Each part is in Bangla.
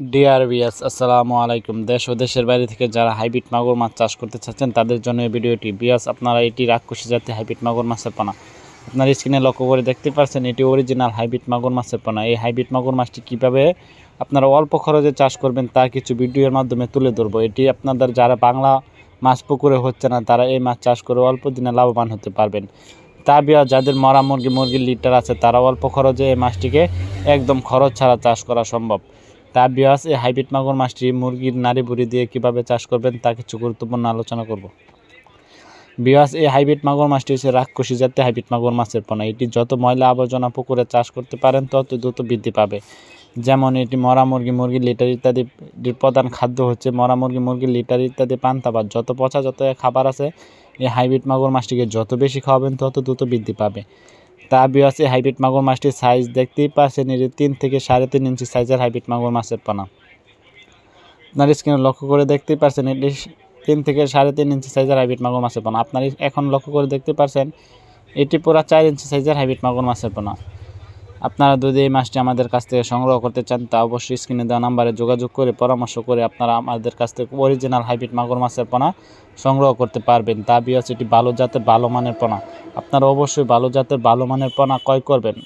ডিআর বিএস আসসালামু আলাইকুম। দেশ ও দেশের বাইরে থেকে যারা হাইব্রিড মাগুর মাছ চাষ করতে চাচ্ছেন, তাদের জন্য এই ভিডিওটি। বিয়াস আপনারা এটি রাক্ষসী জাতীয় হাইব্রিড মাগুর মাছের পানা। আপনার স্ক্রিনে লক্ষ্য করে দেখতে পাচ্ছেন, এটি অরিজিনাল হাইব্রিড মাগুর মাছের পানা। এই হাইব্রিড মাগুর মাছটি কীভাবে আপনারা অল্প খরচে চাষ করবেন, তা কিছু ভিডিওর মাধ্যমে তুলে ধরবো। এটি আপনাদের যারা বাংলা মাছ পুকুরে হচ্ছে না, তারা এই মাছ চাষ করে অল্প দিনে লাভবান হতে পারবেন। তা বিয়া যাদের মরা মুরগি, মুরগির লিটার আছে, তারা অল্প খরচে এই মাছটিকে একদম খরচ ছাড়া চাষ করা সম্ভব। তা বিয়াস এই হাইব্রিড মাগুর, মাছটি, মুরগির নাড়ি বুড়ি দিয়ে কীভাবে চাষ করবেন তা কিছু গুরুত্বপূর্ণ আলোচনা করব। বিয়াস এই হাইব্রিড মাগুর মাছটি হচ্ছে রাক্ষসী জাতীয় হাইব্রিড মাগুর মাছের পোনা। এটি যত ময়লা আবর্জনা পুকুরে চাষ করতে পারেন, তত দ্রুত বৃদ্ধি পাবে। যেমন এটি মরা মুরগি, মুরগির লিটার ইত্যাদি প্রধান খাদ্য হচ্ছে মরা মুরগি, মুরগির লিটার ইত্যাদি পান্তাবাদ যত পচা, যত খাবার আছে, এই হাইব্রিড মাগুর মাছটিকে যত বেশি খাওয়াবেন, তত দ্রুত বৃদ্ধি পাবে। তা বিওয়াসি হাইব্রিড মাগুর মাছটির সাইজ দেখতেই পাচ্ছেন এটি তিন থেকে সাড়ে তিন ইঞ্চি সাইজের হাইব্রিড মাগুর মাছের পোনা। আপনার স্ক্রিনে লক্ষ্য করে দেখতেই পাচ্ছেন এটি তিন থেকে সাড়ে তিন ইঞ্চি সাইজের হাইব্রিড মাগুর মাছের পানা। আপনার এখন লক্ষ্য করে দেখতে পাচ্ছেন এটি পুরা চার ইঞ্চি সাইজের হাইব্রিড মাগুর মাছের পোনা। আপনারা যদি এই মাছটি আমাদের কাছ থেকে সংগ্রহ করতে চান, তা অবশ্যই স্ক্রিনে দেওয়া নাম্বারে যোগাযোগ করে পরামর্শ করে আপনারা আমাদের কাছ থেকে অরিজিনাল হাইব্রিড মাগুর মাছের পোনা সংগ্রহ করতে পারবেন। তা বিয়াস এটি ভালো জাতের, ভালো মানের পোনা। আপনারা অবশ্যই ভালো জাতের, ভালো মানের পোনা ক্রয় করবেন।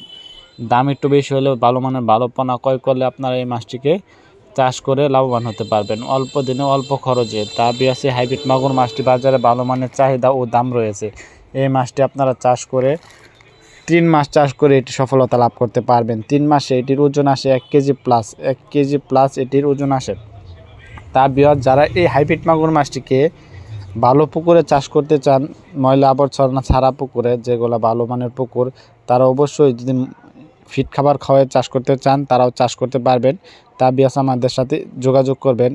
দাম একটু বেশি হলেও ভালো মানের, ভালো পোনা ক্রয় করলে আপনারা এই মাছটিকে চাষ করে লাভবান হতে পারবেন। অল্প দিনে অল্প খরচে। তা বিয়াসে হাইব্রিড মাগুর মাছটি বাজারে ভালো মানের চাহিদা ও দাম রয়েছে। এই মাছটি আপনারা চাষ করে তিন মাস চাষ করে এটি সফলতা লাভ করতে পারবেন। তিন মাসে এটির ওজন আসে এক কেজি প্লাস এক কেজি প্লাস এটির ওজন আসে। তা বিয়ার যারা এই হাইব্রিড মাগুর মাছটিকে ভালো পুকুরে চাষ করতে চান, ময়লা আবর্জনা ছাড়া পুকুরে, যেগুলো ভালো মানের পুকুর, তারা অবশ্যই যদি ফিট খাবার খাওয়ায় চাষ করতে চান, তারাও চাষ করতে পারবেন। তা বিয়াস আমাদের সাথে যোগাযোগ করবেন।